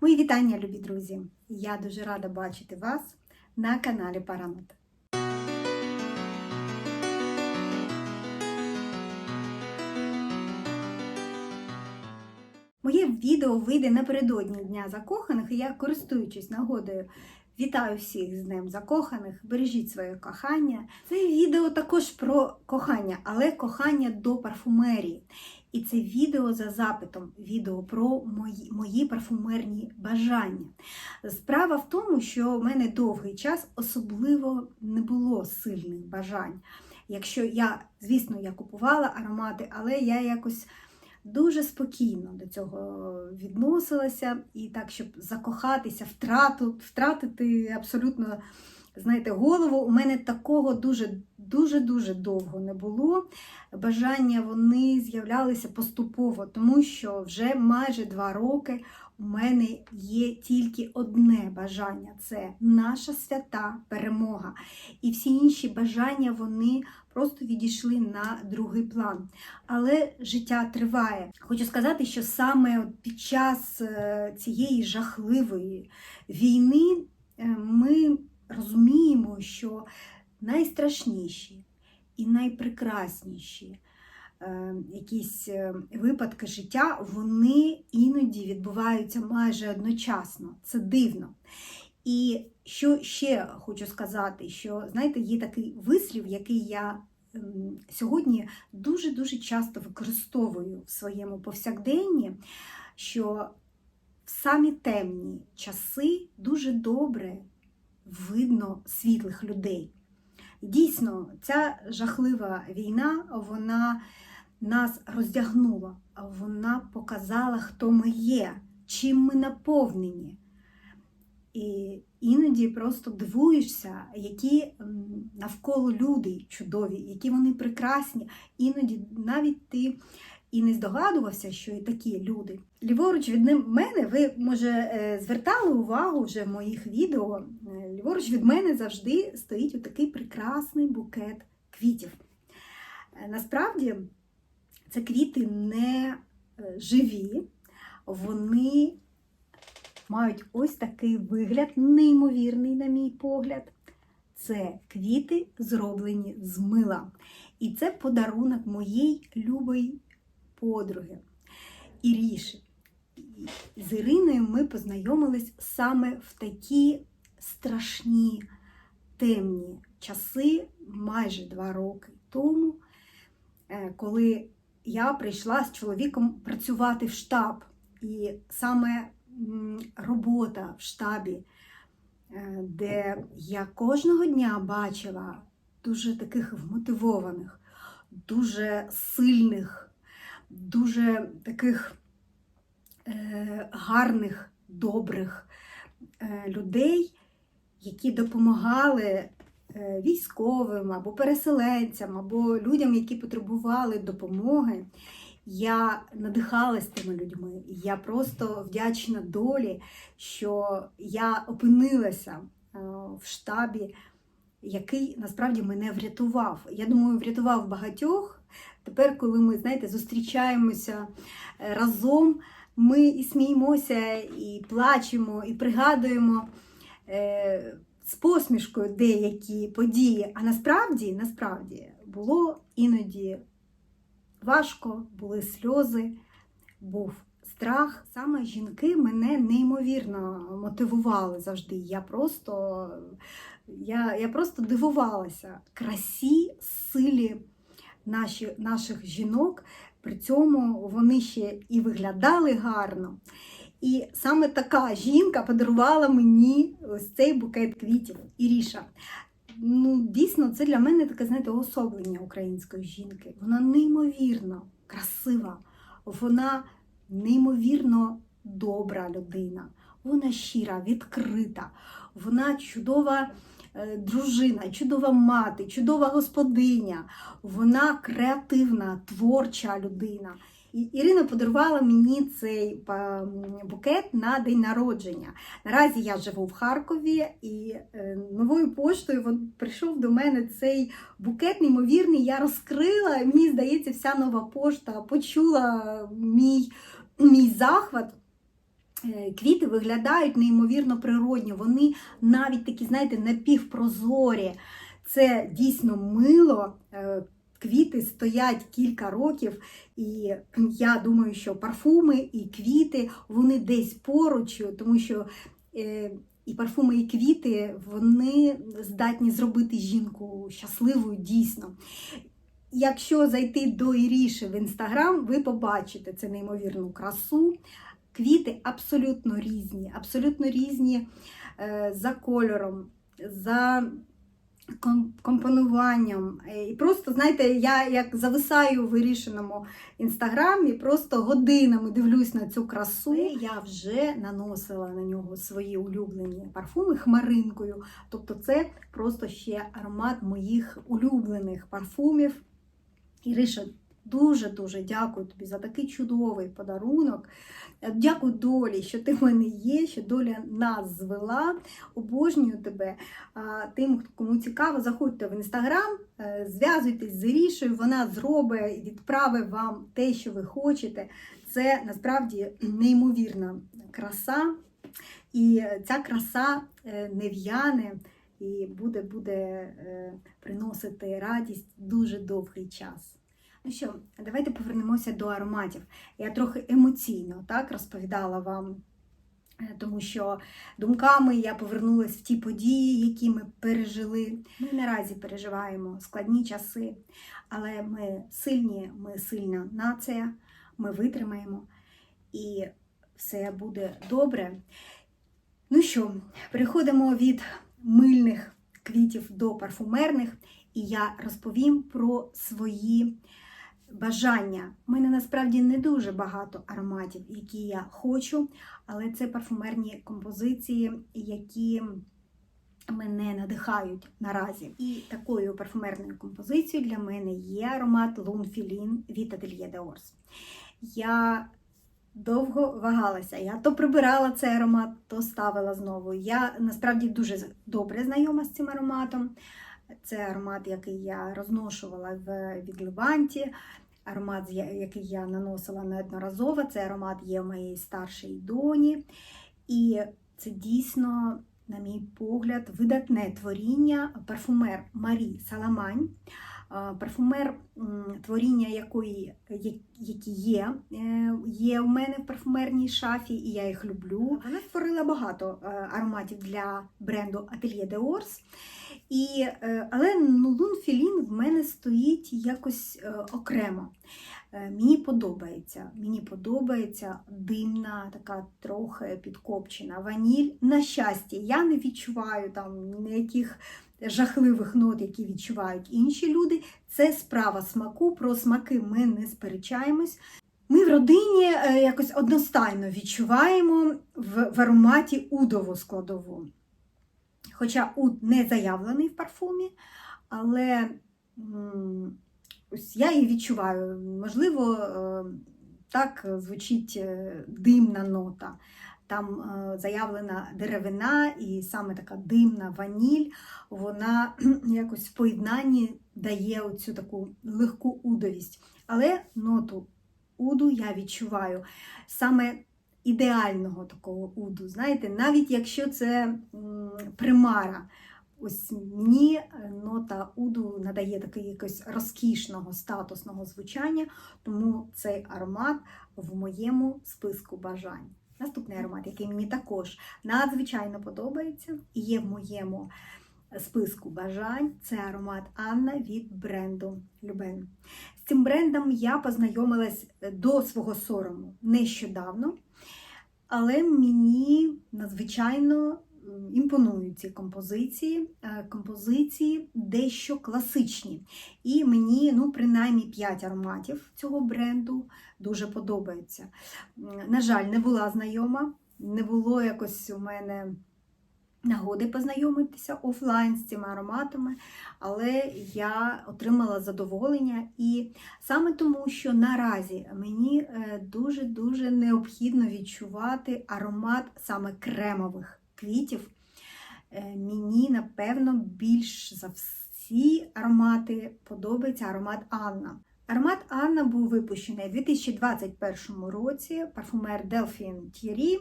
Мої вітання, любі друзі! Я дуже рада бачити вас на каналі Парамет. Моє відео вийде напередодні Дня закоханих, і я, користуючись нагодою, вітаю всіх з Днем Закоханих, бережіть своє кохання. Це відео також про кохання, але кохання до парфумерії. І це відео за запитом, відео про мої, мої парфумерні бажання. Справа в тому, що в мене довгий час особливо не було сильних бажань. Якщо я, звісно, я купувала аромати, але я якось дуже спокійно до цього відносилася, і так, щоб закохатися, втрату, втратити абсолютно. Знаєте, голову у мене такого дуже дуже дуже довго не було. Бажання вони з'являлися поступово, тому що вже майже два роки у мене є тільки одне бажання це наша свята перемога. І всі інші бажання вони просто відійшли на другий план. Але життя триває. Хочу сказати, що саме під час е, цієї жахливої війни е, ми розуміємо, що найстрашніші і найпрекрасніші е, якісь е, випадки життя, вони іноді відбуваються майже одночасно. Це дивно. І що ще хочу сказати, що знаєте, є такий вислів, який я ем, сьогодні дуже-дуже часто використовую в своєму повсякденні, що в самі темні часи дуже добре видно світлих людей. Дійсно, ця жахлива війна, вона нас роздягнула, вона показала, хто ми є, чим ми наповнені. І іноді просто дивуєшся, які навколо люди чудові, які вони прекрасні. Іноді навіть ти і не здогадувався, що і такі люди. Ліворуч від мене, ви, може, звертали увагу вже в моїх відео. Ліворуч від мене завжди стоїть отакий прекрасний букет квітів. Насправді, це квіти не живі, вони мають ось такий вигляд, неймовірний, на мій погляд. Це квіти, зроблені з мила. І це подарунок моїй любої подруги Іріші. З Іриною ми познайомились саме в такі страшні темні часи, майже два роки тому, коли я прийшла з чоловіком працювати в штаб. І саме робота в штабі, де я кожного дня бачила дуже таких вмотивованих, дуже сильних, дуже таких е, гарних, добрих е, людей, які допомагали е, військовим або переселенцям, або людям, які потребували допомоги. Я надихалась тими людьми. Я просто вдячна долі, що я опинилася в штабі, який насправді мене врятував. Я думаю, врятував багатьох. Тепер, коли ми, знаєте, зустрічаємося разом, ми і сміємося, і плачемо, і пригадуємо е, з посмішкою деякі події. А насправді, насправді було іноді важко, були сльози, був страх. Саме жінки мене неймовірно мотивували завжди. Я просто, я, я просто дивувалася красі, силі наші, наших жінок. При цьому вони ще і виглядали гарно. І саме така жінка подарувала мені ось цей букет квітів Іріша. Ну, дійсно, це для мене таке, знаєте, особлення української жінки. Вона неймовірно красива, вона неймовірно добра людина, вона щира, відкрита, вона чудова дружина, чудова мати, чудова господиня, вона креативна, творча людина. І Ірина подарувала мені цей букет на день народження. Наразі я живу в Харкові, і е, новою поштою прийшов до мене цей букет, неймовірний. Я розкрила. Мені здається, вся нова пошта почула мій, мій захват. Е, квіти виглядають неймовірно природні. Вони навіть такі, знаєте, напівпрозорі. Це дійсно мило. Е, Квіти стоять кілька років, і я думаю, що парфуми і квіти вони десь поруч, тому що е, і парфуми, і квіти вони здатні зробити жінку щасливою дійсно. Якщо зайти до Іріші в інстаграм, ви побачите це неймовірну красу. Квіти абсолютно різні, абсолютно різні е, за кольором, за компонуванням. І просто, знаєте, я як зависаю в Ірішиному інстаграмі, просто годинами дивлюсь на цю красу. Я вже наносила на нього свої улюблені парфуми хмаринкою. Тобто це просто ще аромат моїх улюблених парфумів. Іриша, дуже-дуже дякую тобі за такий чудовий подарунок. Е, Дякую долі, що ти в мене є, що доля нас звела. Обожнюю тебе. Тим, кому цікаво, заходьте в інстаграм, е, зв'язуйтесь з Ірішею, вона зробить і відправить вам те, що ви хочете. Це насправді неймовірна краса. І ця краса е, не в'яне і буде, буде приносити радість дуже довгий час. Ну що, давайте повернемося до ароматів. Я трохи емоційно так розповідала вам, е, тому що думками я повернулася в ті події, які ми пережили. Ми наразі переживаємо складні часи, але ми сильні, ми сильна нація, ми витримаємо і все буде добре. Ну що, переходимо від мильних квітів до парфумерних, і я розповім про свої бажання. У мене насправді не дуже багато ароматів, які я хочу, але це парфумерні композиції, які мене надихають наразі. І такою парфумерною композицією для мене є аромат Лунфілін від Atelier de Ors. Я довго вагалася. Я то прибирала цей аромат, то ставила знову. Я насправді дуже добре знайома з цим ароматом. Це аромат, який я розношувала в від Леванті. Аромат, який я наносила неодноразово. Цей аромат є в моїй старшій доні. І це дійсно, на мій погляд, видатне творіння парфумер Марі Саламань. Парфумер, творіння якої які є, е, є у мене в парфумерній шафі, і я їх люблю. Вона створила багато е, ароматів для бренду Atelier de Ors. І, е, але ну, Лунфілін в мене стоїть якось окремо. Мені подобається. Мені подобається димна, така трохи підкопчена ваніль. На щастя, я не відчуваю там ніяких жахливих нот, які відчувають інші люди. Це справа смаку. Про смаки ми не сперечаємось. Ми в родині якось одностайно відчуваємо в ароматі удову складову. Хоча уд не заявлений в парфумі, але ось я її відчуваю. Можливо, так звучить димна нота. Там заявлена деревина і саме така димна ваніль, вона якось в поєднанні дає оцю таку легку удовість. Але ноту уду я відчуваю саме ідеального такого уду. Знаєте, навіть якщо це примара. Ось мені нота уду надає такий якось розкішного статусного звучання, тому цей аромат в моєму списку бажань. Наступний аромат, який мені також надзвичайно подобається і є в моєму списку бажань, це аромат Анна від бренду Любен. З цим брендом я познайомилась до свого сорому нещодавно, але мені надзвичайно імпонують ці композиції, композиції дещо класичні. І мені, ну, принаймні, 5 ароматів цього бренду дуже подобаються. На жаль, не була знайома, не було якось у мене нагоди познайомитися офлайн з цими ароматами, але я отримала задоволення. І саме тому, що наразі мені дуже-дуже необхідно відчувати аромат саме кремових квітів. Мені, напевно, більш за всі аромати подобається аромат Анна. Аромат Анна був випущений у 2021 році, парфумер Delphine Thierry.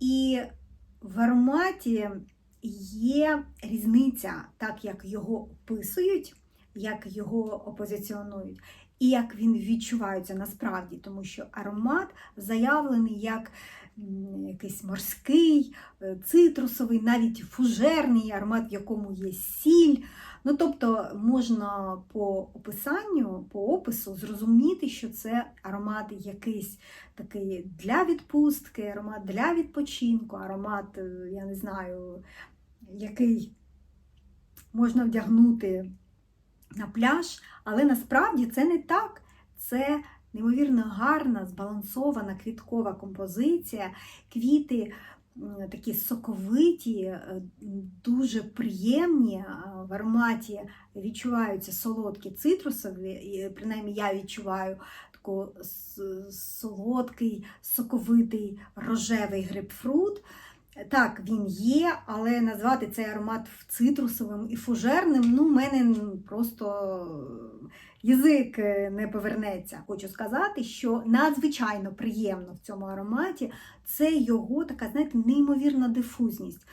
І в ароматі є різниця, так як його описують, як його опозиціонують, і як він відчувається насправді, тому що аромат заявлений як якийсь морський, е, цитрусовий, навіть фужерний аромат, в якому є сіль. Ну, тобто можна по описанню, по опису зрозуміти, що це аромат якийсь такий для відпустки, аромат для відпочинку, аромат, е, я не знаю, який можна вдягнути на пляж, але насправді це не так. Це неймовірно гарна, збалансована квіткова композиція. Квіти такі соковиті, е, дуже приємні. В ароматі відчуваються солодкі цитрусові, принаймні я відчуваю таку солодкий, соковитий рожевий грейпфрут. Так, він є, але назвати цей аромат цитрусовим і фужерним, ну, в мене просто язик е, не повернеться. Хочу сказати, що надзвичайно приємно в цьому ароматі це його така, знаєте, неймовірна дифузність.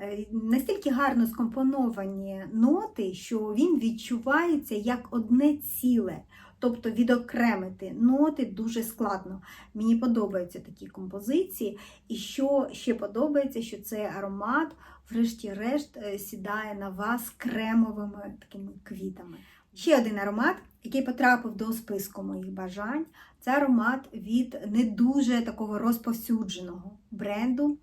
Е, Настільки гарно скомпоновані ноти, що він відчувається як одне ціле. Тобто відокремити ноти дуже складно. Мені подобаються такі композиції. І що ще подобається, що цей аромат, врешті-решт, е, сідає на вас кремовими такими квітами. Ще один аромат, який потрапив до списку моїх бажань, це аромат від не дуже такого розповсюдженого бренду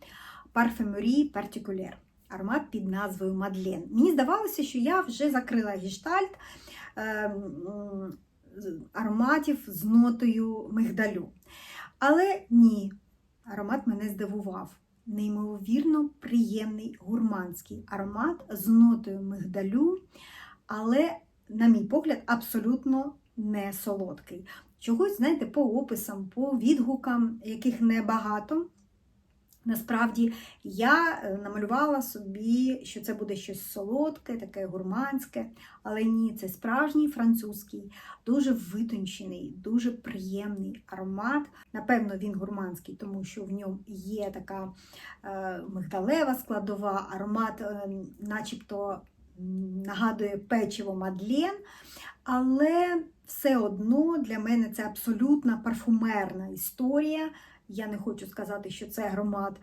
Parfumerie Particulier. Аромат під назвою Мадлен. Мені здавалося, що я вже закрила гештальт е, м, з- ароматів з нотою мигдалю. Але ні, аромат мене здивував. Неймовірно приємний гурманський аромат з нотою мигдалю, але, на мій погляд, абсолютно не солодкий. Чогось, знаєте, по описам, по відгукам, яких небагато. Насправді я е, намалювала собі, що це буде щось солодке, таке гурманське, але ні, це справжній французький, дуже витончений, дуже приємний аромат. Напевно, він гурманський, тому що в ньому є така е, мигдалева складова, аромат, е, начебто нагадує печиво Мадлен, але все одно для мене це абсолютна парфумерна історія. Я не хочу сказати, що цей аромат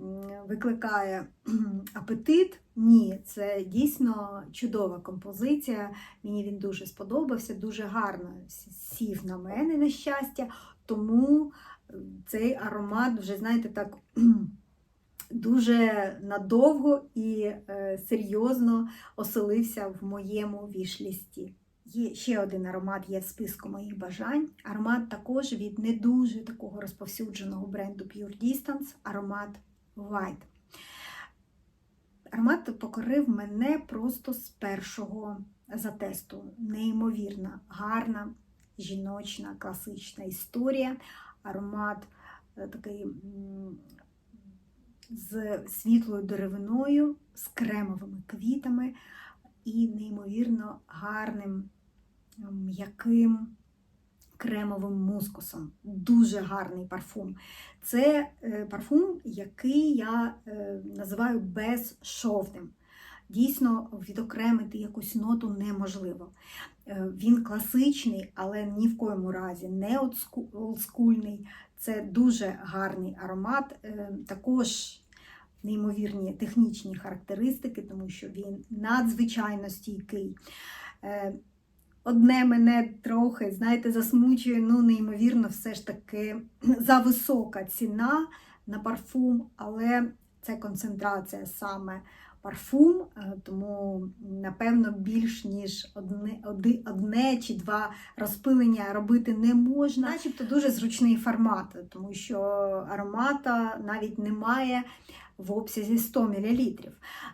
м, викликає апетит. Ні, це дійсно чудова композиція. Мені він дуже сподобався, дуже гарно сів на мене, на щастя. Тому е, цей аромат вже, знаєте, так дуже надовго і е, серйозно оселився в моєму вішлісті. Є ще один аромат є в списку моїх бажань. Аромат також від не дуже такого розповсюдженого бренду Pure Distance, аромат White. Аромат покорив мене просто з першого затесту. Неймовірна, гарна, жіночна, класична історія. Аромат е, такий з світлою деревиною, з кремовими квітами і неймовірно гарним, м'яким кремовим мускусом. Дуже гарний парфум. Це е, парфум, який я е, називаю безшовним. Дійсно, відокремити якусь ноту неможливо. Е, Він класичний, але ні в коєму разі не олдскульний. Це дуже гарний аромат. Також неймовірні технічні характеристики, тому що він надзвичайно стійкий. Одне мене трохи, знаєте, засмучує, ну, неймовірно, все ж таки зависока ціна на парфум, але це концентрація саме парфум, е, тому, напевно, більш ніж одне, одне чи два розпилення робити не можна. Начебто дуже зручний формат, тому що аромата навіть немає в обсязі 100 мл.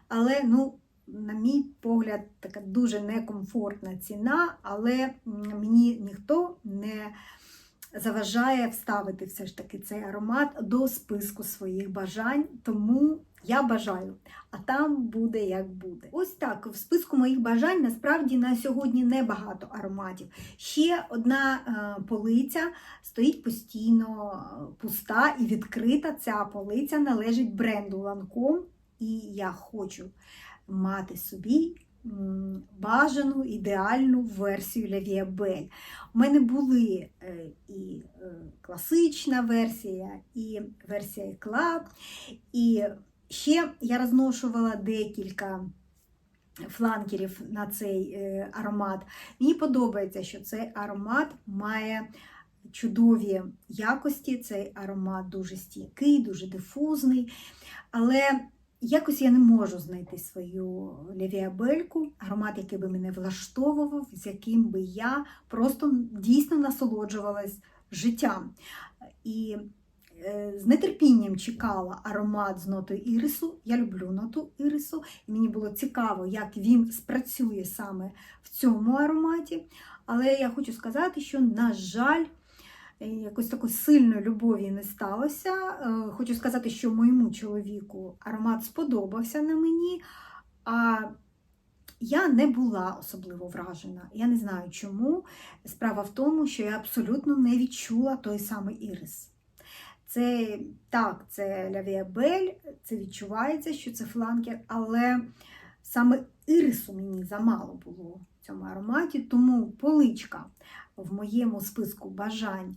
Але, ну, на мій погляд, така дуже некомфортна ціна, але мені ніхто не заважає вставити все ж таки цей аромат до списку своїх бажань. Тому я бажаю, а там буде як буде. Ось так, в списку моїх бажань насправді на сьогодні небагато ароматів. Ще одна е, полиця стоїть постійно е, пуста і відкрита. Ця полиця належить бренду Lancome, і я хочу мати собі бажану ідеальну версію Vie Belle. У мене були е, і е, класична версія, і версія Eclat, і ще я розношувала декілька фланкерів на цей е, аромат. Мені подобається, що цей аромат має чудові якості, цей аромат дуже стійкий, дуже дифузний. Але якось я не можу знайти свою левіабельку, аромат, який би мене влаштовував, з яким би я просто дійсно насолоджувалась життям. І е, з нетерпінням чекала аромат з нотою ірису. Я люблю ноту ірису, і мені було цікаво, як він спрацює саме в цьому ароматі. Але я хочу сказати, що, на жаль, якось такої сильної любові не сталося. Е, Хочу сказати, що моєму чоловіку аромат сподобався на мені, а я не була особливо вражена. Я не знаю чому. Справа в тому, що я абсолютно не відчула той самий ірис. Це так, це лявіабель, це відчувається, що це фланкер, але саме ірису мені замало було в цьому ароматі, тому поличка в моєму списку бажань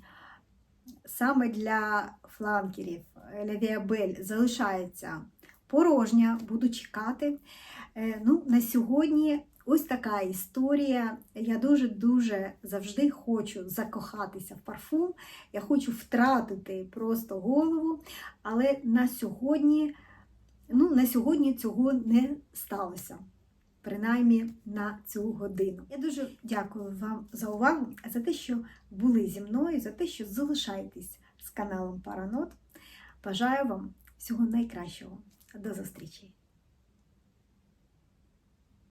саме для фланкерів лявіабель залишається порожня, буду чекати. Е, Ну, на сьогодні ось така історія. Я дуже-дуже завжди хочу закохатися в парфум. Я хочу втратити просто голову, але на сьогодні, ну, на сьогодні цього не сталося. Принаймні на цю годину. Я дуже дякую вам за увагу, за те, що були зі мною, за те, що залишаєтесь з каналом Паранот. Бажаю вам всього найкращого. До зустрічі!